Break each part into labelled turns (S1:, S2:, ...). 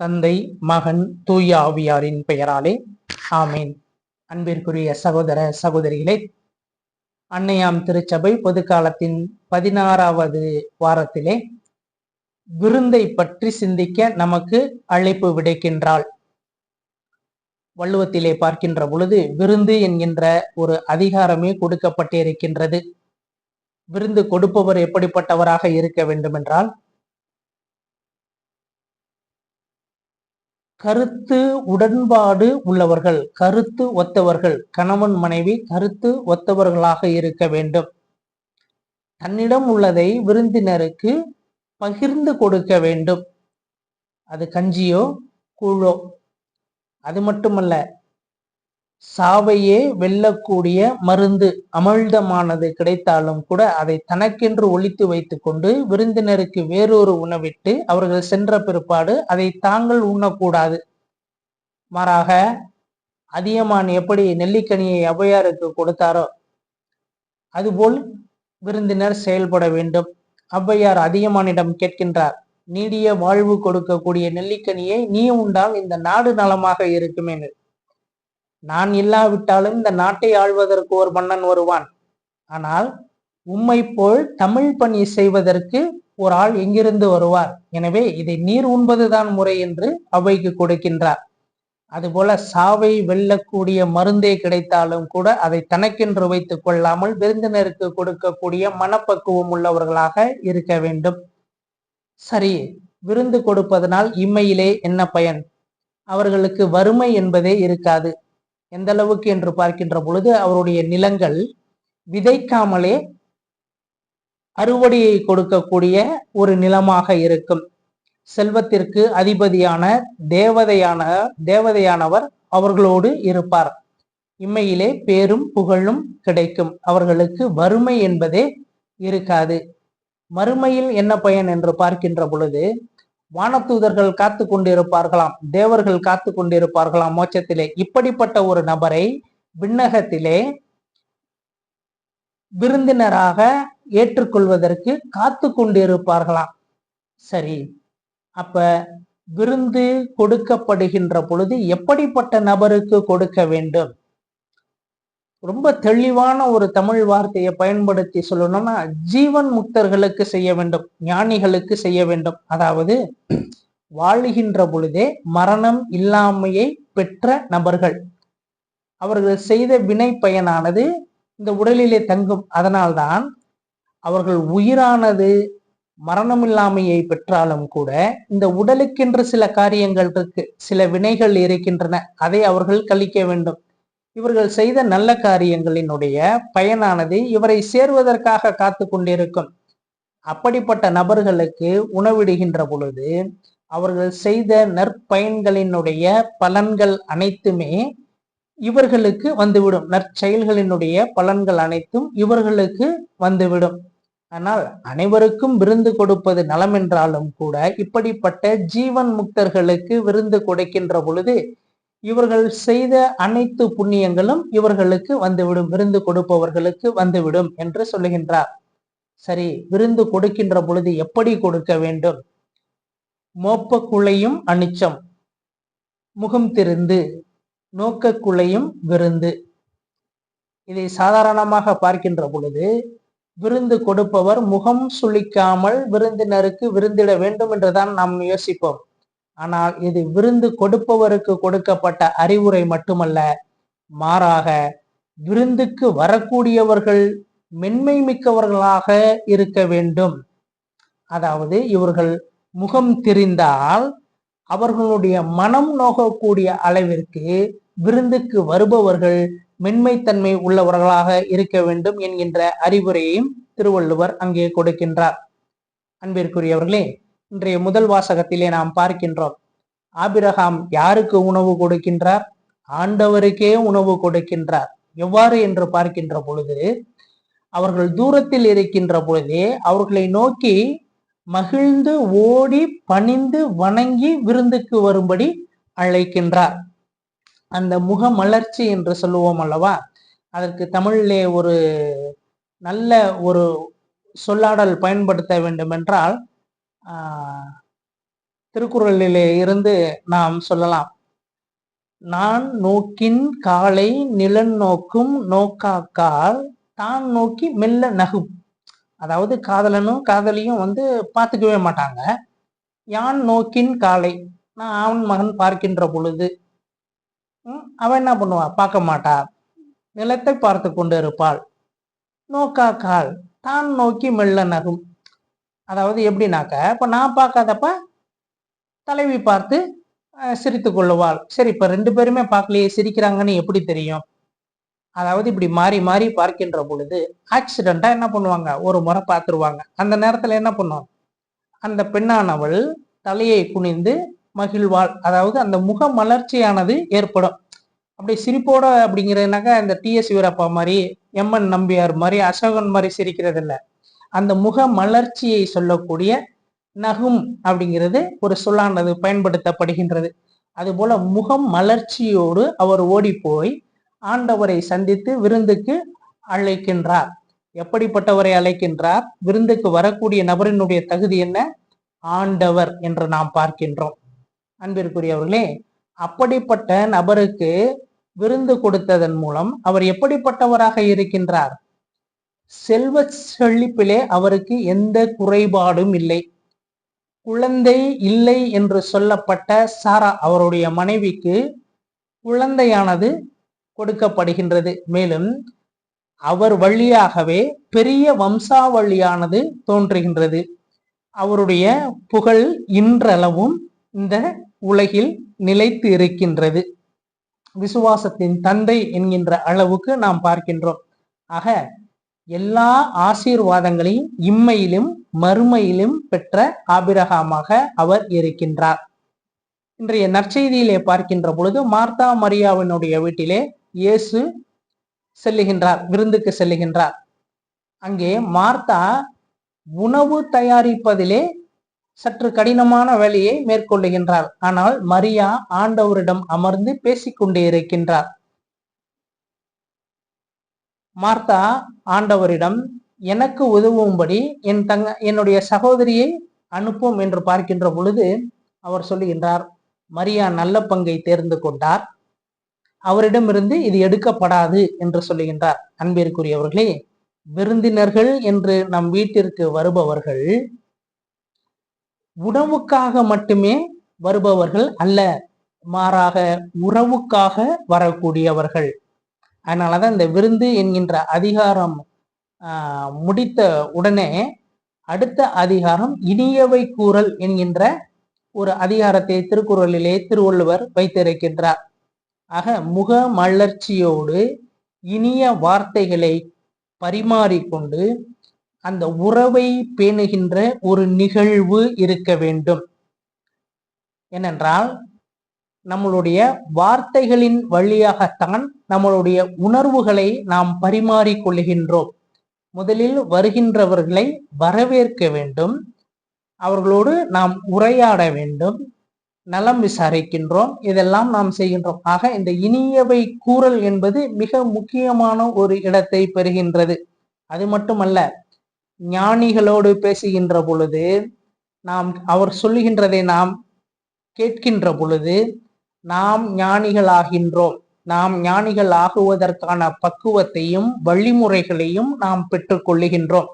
S1: தந்தை மகன் தூய ஆவியாரின் பெயராலே. ஆமீன். அன்பிற்குரிய சகோதர சகோதரிகளே அன்னையாம் திருச்சபை பொதுக்காலத்தின் பதினாறாவது வாரத்திலே விருந்தை பற்றி சிந்திக்க நமக்கு அழைப்பு விடுக்கின்றாள். வள்ளுவத்திலே பார்க்கின்ற பொழுது விருந்து என்கின்ற ஒரு அதிகாரமே கொடுக்கப்பட்டிருக்கின்றது. விருந்து கொடுப்பவர் எப்படிப்பட்டவராக இருக்க வேண்டுமென்றால் கருத்து உடன்பாடு உள்ளவர்கள் கருத்து ஒத்தவர்கள் கணவன் மனைவி கருத்து ஒத்தவர்களாக இருக்க வேண்டும். தன்னிடம் உள்ளதை விருந்தினருக்கு பகிர்ந்து கொடுக்க வேண்டும். அது கஞ்சியோ கூழோ அது மட்டுமல்ல சாவையே வெல்லக்கூடிய மருந்து அமிழ்தமானது கிடைத்தாலும் கூட அதை தனக்கென்று ஒழித்து வைத்துக் கொண்டு விருந்தினருக்கு வேறொரு உணவிட்டு அவர்கள் சென்ற பிற்பாடு அதை தாங்கள் உண்ணக்கூடாது. மாறாக அதியமான் எப்படி நெல்லிக்கனியை ஔவையாருக்கு கொடுத்தாரோ அதுபோல் விருந்தினர் செயல்பட வேண்டும். ஔவையார் அதியமானிடம் கேட்கின்றார் நீடிய வாழ்வு கொடுக்கக்கூடிய நெல்லிக்கனியை நீ உண்டால் இந்த நாடு நலமாக இருக்குமேனு. நான் இல்லாவிட்டாலும் இந்த நாட்டை ஆள்வதற்கு ஒரு மன்னன் வருவான். ஆனால் உம்மை போல் தமிழ் பணி செய்வதற்கு ஒரு ஆள் எங்கிருந்து வருவார்? எனவே இதை நீர் உண்பதுதான் முறை என்று அவைக்கு கொடுக்கின்றார். அதுபோல சாவை வெல்லக்கூடிய மருந்தே கிடைத்தாலும் கூட அதை தனக்கென்று வைத்துக் கொள்ளாமல் விருந்தினருக்கு கொடுக்கக்கூடிய மனப்பக்குவம் உள்ளவர்களாக இருக்க வேண்டும். சரி விருந்து கொடுப்பதனால் இம்மையிலே என்ன பயன்? அவர்களுக்கு வறுமை என்பதே இருக்காது. எந்த அளவுக்கு என்று பார்க்கின்ற பொழுது அவருடைய நிலங்கள் விதைக்காமலே அறுவடையை கொடுக்கக்கூடிய ஒரு நிலமாக இருக்கும். செல்வத்திற்கு அதிபதியான தேவதையான தேவதையானவர் அவர்களோடு இருப்பார். இம்மையிலே பேரும் புகழும் கிடைக்கும். அவர்களுக்கு வறுமை என்பதே இருக்காது. மறுமையில் என்ன பயன் என்று பார்க்கின்ற பொழுது வானத்தூதர்கள் காத்து கொண்டிருப்பார்களாம். தேவர்கள் காத்து கொண்டிருப்பார்களாம் மோட்சத்திலே. இப்படிப்பட்ட ஒரு நபரை விண்ணகத்திலே விருந்தினராக ஏற்றுக்கொள்வதற்கு காத்து கொண்டிருப்பார்களாம். சரி அப்ப விருந்து கொடுக்கப்படுகின்ற பொழுது எப்படிப்பட்ட நபருக்கு கொடுக்க வேண்டும்? ரொம்ப தெளிவான ஒரு தமிழ் வார்த்தையை பயன்படுத்தி சொல்லணும்னா ஜீவன் முக்தர்களுக்கு செய்ய வேண்டும் ஞானிகளுக்கு செய்ய வேண்டும். அதாவது வாழுகின்ற பொழுதே மரணம் இல்லாமையை பெற்ற நபர்கள். அவர்கள் செய்த வினை பயனானது இந்த உடலிலே தங்கும். அதனால்தான் அவர்கள் உயிரானது மரணமில்லாமையை பெற்றாலும் கூட இந்த உடலுக்கென்று சில காரியங்கள் இருக்கு சில வினைகள் இருக்கின்றன அதை அவர்கள் கழிக்க வேண்டும். இவர்கள் செய்த நல்ல காரியங்களினுடைய பயனானது இவரை சேர்வதற்காக காத்து கொண்டிருக்கும். அப்படிப்பட்ட நபர்களுக்கு உணவிடுகின்ற பொழுது அவர்கள் செய்த நற்பயன்களினுடைய பலன்கள் அனைத்துமே இவர்களுக்கு வந்துவிடும். நற்செயல்களினுடைய பலன்கள் அனைத்தும் இவர்களுக்கு வந்துவிடும். ஆனால் அனைவருக்கும் விருந்து கொடுப்பது நலம் என்றாலும் கூட இப்படிப்பட்ட ஜீவன் முக்தர்களுக்கு விருந்து கொடுக்கின்ற பொழுது இவர்கள் செய்த அனைத்து புண்ணியங்களும் இவர்களுக்கு வந்துவிடும். விருந்து கொடுப்பவர்களுக்கு வந்துவிடும் என்று சொல்லுகின்றார். சரி விருந்து கொடுக்கின்ற பொழுது எப்படி கொடுக்க வேண்டும்? மோப்ப அனிச்சம் முகம் திருந்து நோக்கக்குள்ளையும் விருந்து. இதை சாதாரணமாக பார்க்கின்ற பொழுது விருந்து கொடுப்பவர் முகம் சுளிக்காமல் விருந்தினருக்கு விருந்திட வேண்டும் என்றுதான் நாம் யோசிப்போம். ஆனால் இது விருந்து கொடுப்பவருக்கு கொடுக்கப்பட்ட அறிவுரை மட்டுமல்ல மாறாக விருந்துக்கு வரக்கூடியவர்கள் மென்மை மிக்கவர்களாக இருக்க வேண்டும். அதாவது இவர்கள் முகம் திரிந்தால் அவர்களுடைய மனம் நோகக்கூடிய அளவிற்கு விருந்துக்கு வருபவர்கள் மென்மைத்தன்மை உள்ளவர்களாக இருக்க வேண்டும் என்கின்ற அறிவுரையையும் திருவள்ளுவர் அங்கே கொடுக்கின்றார். அன்பிற்குரியவர்களே இன்றைய முதல் வாசகத்திலே நாம் பார்க்கின்றோம். ஆபிரகாம் யாருக்கு உணவு கொடுக்கின்றார்? ஆண்டவருக்கே உணவு கொடுக்கின்றார். எவ்வாறு என்று பார்க்கின்ற பொழுது அவர்கள் தூரத்தில் இருக்கின்ற பொழுதே அவர்களை நோக்கி மகிழ்ந்து ஓடி பணிந்து வணங்கி விருந்துக்கு வரும்படி அழைக்கின்றார். அந்த முக மலர்ச்சி என்று சொல்லுவோம் அல்லவா? அதற்கு தமிழிலே ஒரு நல்ல ஒரு சொல்லாடல் பயன்படுத்த வேண்டும் என்றால் திருக்குறளிலே இருந்து நாம் சொல்லலாம். நான் நோக்கின் காலை நிலன் நோக்கும் நோக்காக்கால் தான் நோக்கி மெல்ல நகும். அதாவது காதலனும் காதலியும் வந்து பார்த்துக்கவே மாட்டாங்க. யான் நோக்கின் காலை நான் அவன் மகன் பார்க்கின்ற பொழுது ம், அவன் என்ன பண்ணுவா? பார்க்க மாட்டா. நிலத்தை பார்த்து கொண்டு இருப்பாள். நோக்கா கால் தான் நோக்கி மெல்ல நகும். அதாவது எப்படின்னாக்க இப்போ நான் பார்க்காதப்ப தலைவி பார்த்து சிரித்து கொள்ளுவாள். சரி இப்போ ரெண்டு பேருமே பார்க்கலையே சிரிக்கிறாங்கன்னு எப்படி தெரியும்? அதாவது இப்படி மாறி மாறி பார்க்கின்ற பொழுது ஆக்சிடெண்ட்டாக என்ன பண்ணுவாங்க? ஒரு முறை பார்த்துருவாங்க. அந்த நேரத்தில் என்ன பண்ணும்? அந்த பெண்ணானவள் தலையை குனிந்து மகிழ்வாள். அதாவது அந்த முக மலர்ச்சியானது ஏற்படும். அப்படி சிரிப்போட அப்படிங்கிறதுனாக்கா இந்த டிஎஸ் வீரப்பா மாதிரி எம்என் நம்பியார் மாதிரி அசோகன் மாதிரி சிரிக்கிறது இல்லை அந்த முக மலர்ச்சியை சொல்லக்கூடிய நகும் அப்படிங்கிறது ஒரு சொல்லானது பயன்படுத்தப்படுகின்றது. அதுபோல முகம் மலர்ச்சியோடு அவர் ஓடி போய் ஆண்டவரை சந்தித்து விருந்துக்கு அழைக்கின்றார். எப்படிப்பட்டவரை அழைக்கின்றார்? விருந்துக்கு வரக்கூடிய நபரினுடைய தகுதி என்ன? ஆண்டவர் என்று நாம் பார்க்கின்றோம். அன்பிற்குரியவர்களே அப்படிப்பட்ட நபருக்கு விருந்து கொடுத்ததன் மூலம் அவர் எப்படிப்பட்டவராக இருக்கின்றார்? செல்வ செழிப்பிலே அவருக்கு எந்த குறைபாடும் இல்லை. குழந்தை இல்லை என்று சொல்லப்பட்ட சாரா அவருடைய மனைவிக்கு குழந்தையானது கொடுக்கப்படுகின்றது. மேலும் அவர் வழியாகவே பெரிய வம்சாவளியானது தோன்றுகின்றது. அவருடைய புகழ் இன்றளவும் இந்த உலகில் நிலைத்து இருக்கின்றது. விசுவாசத்தின் தந்தை என்கின்ற அளவுக்கு நாம் பார்க்கின்றோம். ஆக எல்லா ஆசீர்வாதங்களையும் இம்மையிலும் மறுமையிலும் பெற்ற ஆபிரகாமாக அவர் இருக்கின்றார். இன்றைய நற்செய்தியிலே பார்க்கின்ற பொழுது மார்த்தா மரியாவினுடைய வீட்டிலே இயேசு செல்லுகின்றார் விருந்துக்கு செல்லுகின்றார். அங்கே மார்த்தா உணவு தயாரிப்பதிலே சற்று கடினமான வேலையை மேற்கொள்ளுகின்றார். ஆனால் மரியா ஆண்டவரிடம் அமர்ந்து பேசிக்கொண்டே இருக்கின்றார். மார்த்தா ஆண்டவரிடம் எனக்கு உதவும்படி என் தங்க என்னுடைய சகோதரியை அனுப்பும் என்று பார்க்கின்ற பொழுது அவர் சொல்லுகின்றார் மரியா நல்ல பங்கை தேர்ந்து கொண்டார். அவரிடமிருந்து இது எடுக்கப்படாது என்று சொல்லுகின்றார். அன்பிற்குரியவர்களே விருந்தினர்கள் என்று நம் வீட்டிற்கு வருபவர்கள் உணவுக்காக மட்டுமே வருபவர்கள் அல்ல மாறாக உறவுக்காக வரக்கூடியவர்கள். அதனாலதான் இந்த விருந்து என்கின்ற அதிகாரம் ஆஹ், முடித்த உடனே அடுத்த அதிகாரம் இனியவை கூறல் என்கின்ற ஒரு அதிகாரத்தை திருக்குறளிலே திருவள்ளுவர் வைத்திருக்கின்றார். ஆக முக மலர்ச்சியோடு இனிய வார்த்தைகளை பரிமாறிக்கொண்டு அந்த உறவை பேணுகின்ற ஒரு நிகழ்வு இருக்க வேண்டும். ஏனென்றால் நம்மளுடைய வார்த்தைகளின் வழியாகத்தான் நம்மளுடைய உணர்வுகளை நாம் பரிமாறிக்கொள்கின்றோம் முதலில் வருகின்றவர்களை வரவேற்க வேண்டும். அவர்களோடு நாம் உரையாட வேண்டும். நலம் விசாரிக்கின்றோம். இதெல்லாம் நாம் செய்கின்றோம். ஆக இந்த இனியவை கூறல் என்பது மிக முக்கியமான ஒரு இடத்தை பெறுகின்றது. அது மட்டுமல்ல ஞானிகளோடு பேசுகின்ற பொழுது நாம் அவர் சொல்லுகின்றதை நாம் கேட்கின்ற பொழுது நாம் ஞானிகளாகின்றோம். நாம் ஞானிகள் ஆகுவதற்கான பக்குவத்தையும் வழிமுறைகளையும் நாம் பெற்றுக்கொள்ளுகின்றோம்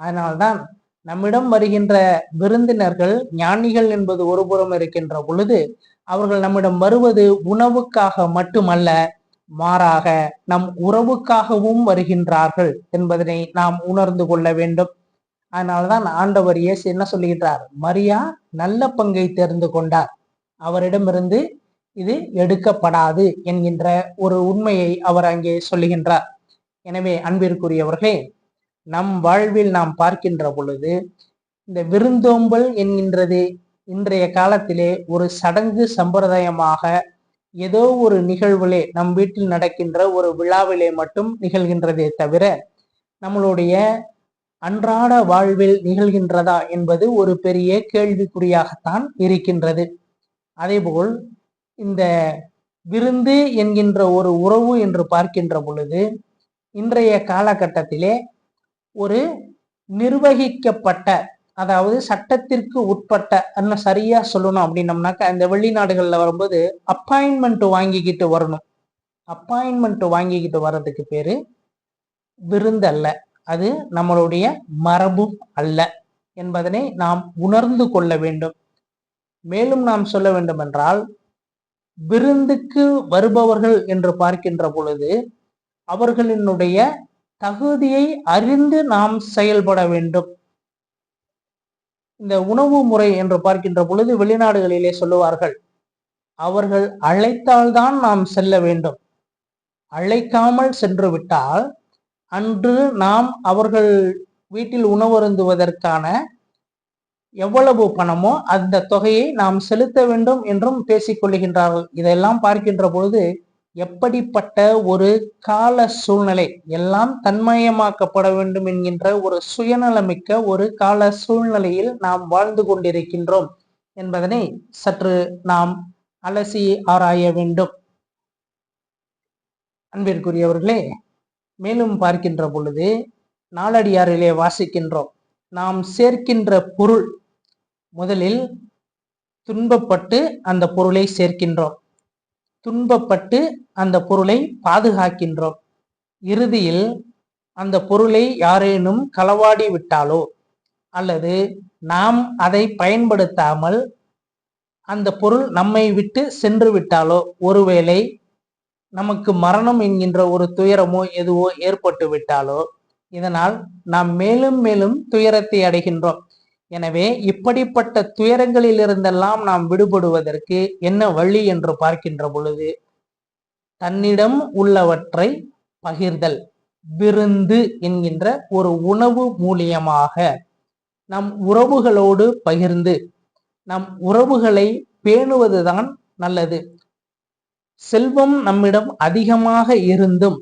S1: அதனால்தான் நம்மிடம் வருகின்ற விருந்தினர்கள் ஞானிகள் என்பது ஒருபுறம் இருக்கின்ற பொழுது அவர்கள் நம்மிடம் வருவது உணவுக்காக மட்டுமல்ல மாறாக நம் உறவுக்காகவும் வருகின்றார்கள் என்பதனை நாம் உணர்ந்து கொள்ள வேண்டும். அதனால்தான் ஆண்டவர் இயேசு என்ன சொல்லுகின்றார்? மரியா நல்ல பங்கை தேர்ந்து கொண்டார். அவரிடமிருந்து இது எடுக்கப்படாது என்கின்ற ஒரு உண்மையை அவர் அங்கே சொல்லுகின்றார். எனவே அன்பிற்குரியவர்களே நம் வாழ்வில் நாம் பார்க்கின்ற பொழுது இந்த விருந்தோம்பல் என்கின்றது இன்றைய காலத்திலே ஒரு சடங்கு சம்பிரதாயமாக ஏதோ ஒரு நிகழ்விலே நம் வீட்டில் நடக்கின்ற ஒரு விழாவிலே மட்டும் நிகழ்கின்றதே தவிர நம்மளுடைய அன்றாட வாழ்வில் நிகழ்கின்றதா என்பது ஒரு பெரிய கேள்விக்குறியாகத்தான் இருக்கின்றது. அதேபோல் இந்த விருந்து என்கின்ற ஒரு உறவு என்று பார்க்கின்ற பொழுது இன்றைய காலகட்டத்திலே ஒரு நிர்வகிக்கப்பட்ட அதாவது சட்டத்திற்கு உட்பட்ட என்ன சரியா சொல்லணும் அப்படின்னம்னாக்கா இந்த வெளிநாடுகளில் வரும்போது அப்பாயின்மெண்ட் வாங்கிக்கிட்டு வரணும். அப்பாயின்மெண்ட் வாங்கிக்கிட்டு வர்றதுக்கு பேரு விருந்து அல்ல அது நம்மளுடைய மரபும் அல்ல என்பதனை நாம் உணர்ந்து கொள்ள வேண்டும். மேலும் நாம் சொல்ல வேண்டும் என்றால் விருந்துக்கு வருபவர்கள் என்று பார்க்கின்ற பொழுது அவர்களினுடைய தகுதியை அறிந்து நாம் செயல்பட வேண்டும். இந்த உணவு முறை என்று பார்க்கின்ற பொழுது வெளிநாடுகளிலே சொல்லுவார்கள் அவர்கள் அழைத்தால்தான் நாம் செல்ல வேண்டும். அழைக்காமல் சென்று விட்டால் அன்று நாம் அவர்கள் வீட்டில் உணவருந்துவதற்கான எவ்வளவு பணமோ அந்த தொகையை நாம் செலுத்த வேண்டும் என்றும் பேசிக்கொள்ளுகின்றார்கள். இதெல்லாம் பார்க்கின்ற பொழுது எப்படிப்பட்ட ஒரு கால சூழ்நிலை எல்லாம் தன்மயமாக்கப்பட வேண்டும் என்கின்ற ஒரு சுயநலமிக்க ஒரு கால சூழ்நிலையில் நாம் வாழ்ந்து கொண்டிருக்கின்றோம் என்பதனை சற்று நாம் அலசி ஆராய வேண்டும். அன்பிற்குரியவர்களே மேலும் பார்க்கின்ற பொழுது நாளடியாரிலே வாசிக்கின்றோம். நாம் சேர்க்கின்ற பொருள் முதலில் துன்பப்பட்டு அந்த பொருளை சேர்க்கின்றோம். துன்பப்பட்டு அந்த பொருளை பாதுகாக்கின்றோம். இறுதியில் அந்த பொருளை யாரேனும் களவாடி விட்டாலோ அல்லது நாம் அதை பயன்படுத்தாமல் அந்த பொருள் நம்மை விட்டு சென்று விட்டாலோ ஒருவேளை நமக்கு மரணம் என்கின்ற ஒரு துயரமோ எதுவோ ஏற்பட்டு விட்டாலோ இதனால் நாம் மேலும் மேலும் துயரத்தை அடைகின்றோம். எனவே இப்படிப்பட்ட துயரங்களில் இருந்தெல்லாம் நாம் விடுபடுவதற்கு என்ன வழி என்று பார்க்கின்ற பொழுது தன்னிடம் உள்ளவற்றை பகிர்தல் விருந்து என்கின்ற ஒரு உணவு மூலியமாக நம் உறவுகளோடு பகிர்ந்து நம் உறவுகளை பேணுவதுதான் நல்லது. செல்வம் நம்மிடம் அதிகமாக இருந்தும்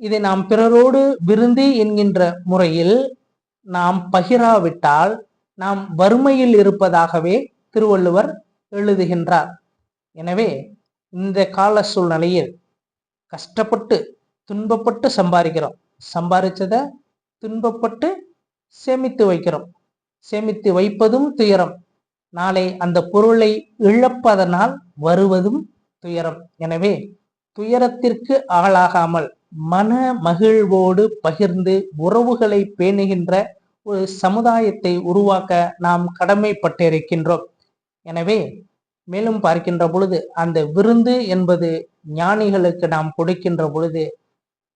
S1: இதை நாம் பிறரோடு விருந்து என்கின்ற முறையில் நாம் பகிராவிட்டால் நாம் வறுமையில் இருப்பதாகவே திருவள்ளுவர் எழுதுகின்றார். எனவே இந்த கால சூழ்நிலையில் கஷ்டப்பட்டு துன்பப்பட்டு சம்பாதிக்கிறோம். சம்பாதிச்சத துன்பப்பட்டு சேமித்து வைக்கிறோம். சேமித்து வைப்பதும் துயரம். நாளை அந்த பொருளை இழப்பதனால் வருவதும் துயரம். எனவே துயரத்திற்கு ஆளாகாமல் மன மகிழ்வோடு பகிர்ந்து உறவுகளை பேணுகின்ற ஒரு சமுதாயத்தை உருவாக்க நாம் கடமைப்பட்டிருக்கின்றோம். எனவே மேலும் பார்க்கின்ற பொழுது அந்த விருந்து என்பது ஞானிகளுக்கு நாம் கொடுக்கின்ற பொழுது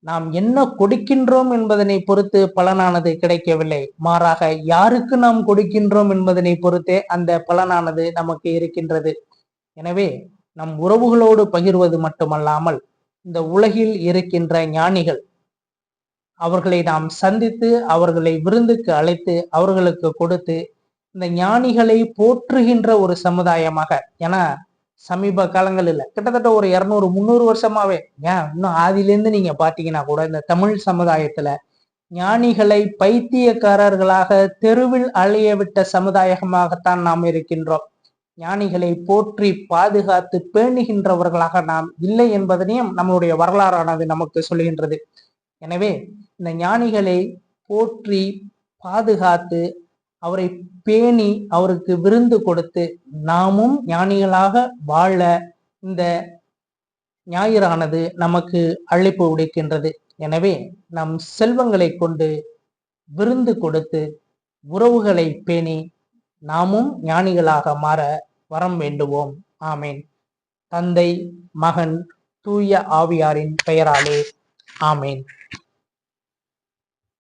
S1: நாம் என்ன கொடுக்கின்றோம் என்பதனை பொறுத்து பலனானது கிடைக்கவில்லை. மாறாக யாருக்கு நாம் கொடுக்கின்றோம் என்பதனை பொறுத்தே அந்த பலனானது நமக்கு இருக்கின்றது. எனவே நம் உறவுகளோடு பகிர்வது மட்டுமல்லாமல் இந்த உலகில் இருக்கின்ற ஞானிகள். அவர்களை நாம் சந்தித்து அவர்களை விருந்துக்கு அழைத்து அவர்களுக்கு கொடுத்து இந்த ஞானிகளை போற்றுகின்ற ஒரு சமுதாயமாக ஏன்னா சமீப காலங்களில் கிட்டத்தட்ட ஒரு இரநூறு முந்நூறு வருஷமாவே ஏன் இன்னும் ஆதிலேருந்து நீங்க பாத்தீங்கன்னா கூட இந்த தமிழ் சமுதாயத்துல ஞானிகளை பைத்தியக்காரர்களாக தெருவில் அழிய விட்ட சமுதாயமாகத்தான் நாம் இருக்கின்றோம். ஞானிகளை போற்றி பாதுகாத்து பேணுகின்றவர்களாக நாம் இல்லை என்பதனையும் நம்மளுடைய வரலாறானது நமக்கு சொல்கின்றது எனவே இந்த ஞானிகளை போற்றி பாதுகாத்து அவரை பேணி அவருக்கு விருந்து கொடுத்து நாமும் ஞானிகளாக வாழ இந்த ஞாயிறானது நமக்கு அழைப்பு விடுக்கின்றது. எனவே நம் செல்வங்களை கொண்டு விருந்து கொடுத்து உறவுகளை பேணி நாமும் ஞானிகளாக மாற வரம் வேண்டுவோம். ஆமேன். தந்தை மகன் தூய ஆவியாரின் பெயராலே. ஆமேன்.